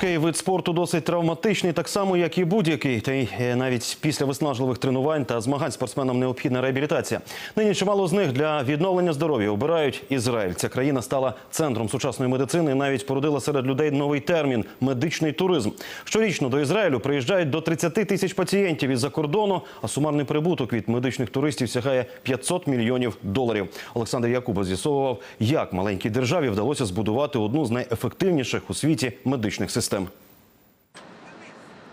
Хокей вид спорту досить травматичний, так само як і будь-який. Та й е, навіть після виснажливих тренувань та змагань спортсменам необхідна реабілітація. Нині чимало з них для відновлення здоров'я обирають Ізраїль. Ця країна стала центром сучасної медицини і навіть породила серед людей новий термін медичний туризм. Щорічно до Ізраїлю приїжджають до 30 тисяч пацієнтів із-за кордону, а сумарний прибуток від медичних туристів сягає 500 мільйонів доларів. Олександр Якуба з'ясовував, як маленькій державі вдалося збудувати одну з найефективніших у світі медичних систем. system.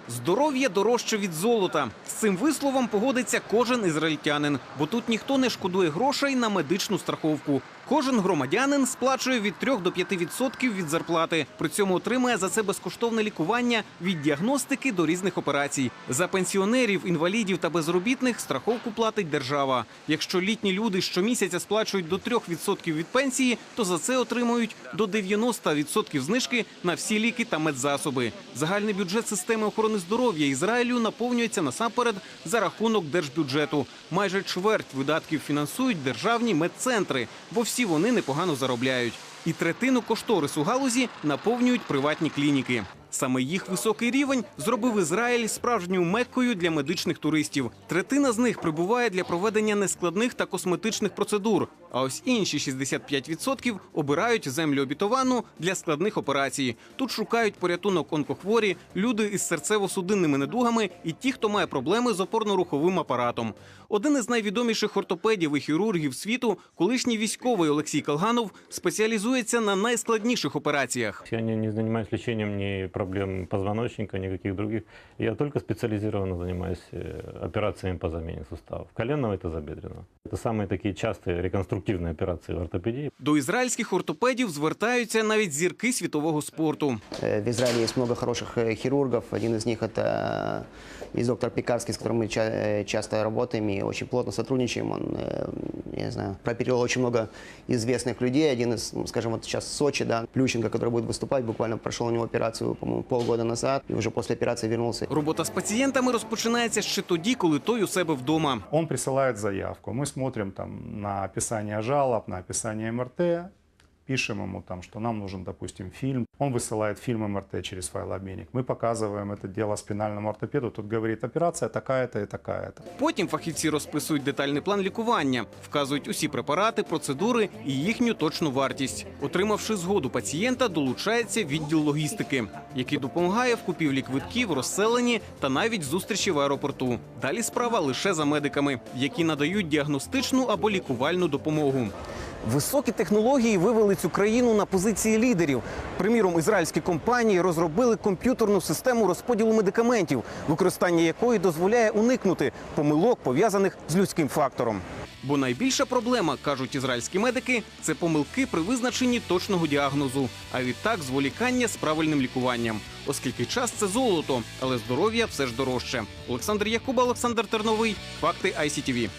Здоров'я дорожче від золота. З цим висловом погодиться кожен ізраїльтянин, бо тут ніхто не шкодує грошей на медичну страховку. Кожен громадянин сплачує від 3 до 5% від зарплати. При цьому отримує за це безкоштовне лікування від діагностики до різних операцій. За пенсіонерів, інвалідів та безробітних страховку платить держава. Якщо літні люди щомісяця сплачують до 3% від пенсії, то за це отримують до 90% знижки на всі ліки та медзасоби. Загальний бюджет системи охорони здоров'я Ізраїлю наповнюється насамперед за рахунок держбюджету. Майже чверть видатків фінансують державні медцентри, бо всі вони непогано заробляють. І третину кошторису галузі наповнюють приватні клініки. Саме їх високий рівень зробив Ізраїль справжньою меккою для медичних туристів. Третина з них прибуває для проведення нескладних та косметичних процедур. А ось інші 65% обирають землю обітовану для складних операцій. Тут шукають порятунок онкохворі, люди із серцево-судинними недугами і ті, хто має проблеми з опорно-руховим апаратом. Один із найвідоміших ортопедів і хірургів світу, колишній військовий Олексій Калганов, спеціалізується на найскладніших операціях. Я не, не занимаюсь лечением ни проблем позвоночника, никаких других. Я только специализированно занимаюсь э, операциями по замене суставов. Коленного и тазобедренного. Это самые такие частые реконструктивные операции в ортопедии. До ізраїльських ортопедів звертаються навіть зірки світового спорту. Э, В Израиле есть много хороших э, хирургов. Один из них это есть доктор Пекарский, с которым мы ча- э, часто работаем и очень плотно сотрудничаем. Он, э, я не знаю, прооперировал очень много известных людей. Один из, ну, скажем, вот сейчас Сочи, да, Плющенко, который будет выступать, буквально прошел у него операцию, по-моему, полгода назад, и уже после операции вернулся. Робота з пацієнтами розпочинається ще тоді, коли той у себе вдома. Он присылает заявку. Мы смотрим там на описание жалоб, на описание МРТ, пишем ему там, что нам нужен, допустим, фильм. Он высылает фильм МРТ через файлообменник. Мы показываем это дело спинальному ортопеду. Тут говорит, операция такая-то и такая-то. Потім фахівці розписують детальний план лікування, вказують усі препарати, процедури і їхню точну вартість. Отримавши згоду пацієнта, долучається відділ логістики, який допомагає в купівлі квитків, розселенні та навіть зустрічі в аеропорту. Далі справа лише за медиками, які надають діагностичну або лікувальну допомогу. Високі технології вивели цю країну на позиції лідерів. Приміром, ізраїльські компанії розробили комп'ютерну систему розподілу медикаментів, використання якої дозволяє уникнути помилок, пов'язаних з людським фактором. Бо найбільша проблема, кажуть ізраїльські медики, це помилки при визначенні точного діагнозу, а відтак зволікання з правильним лікуванням. Оскільки час це золото, але здоров'я все ж дорожче. Олександр Якуба, Олександр Терновий, факти ICTV.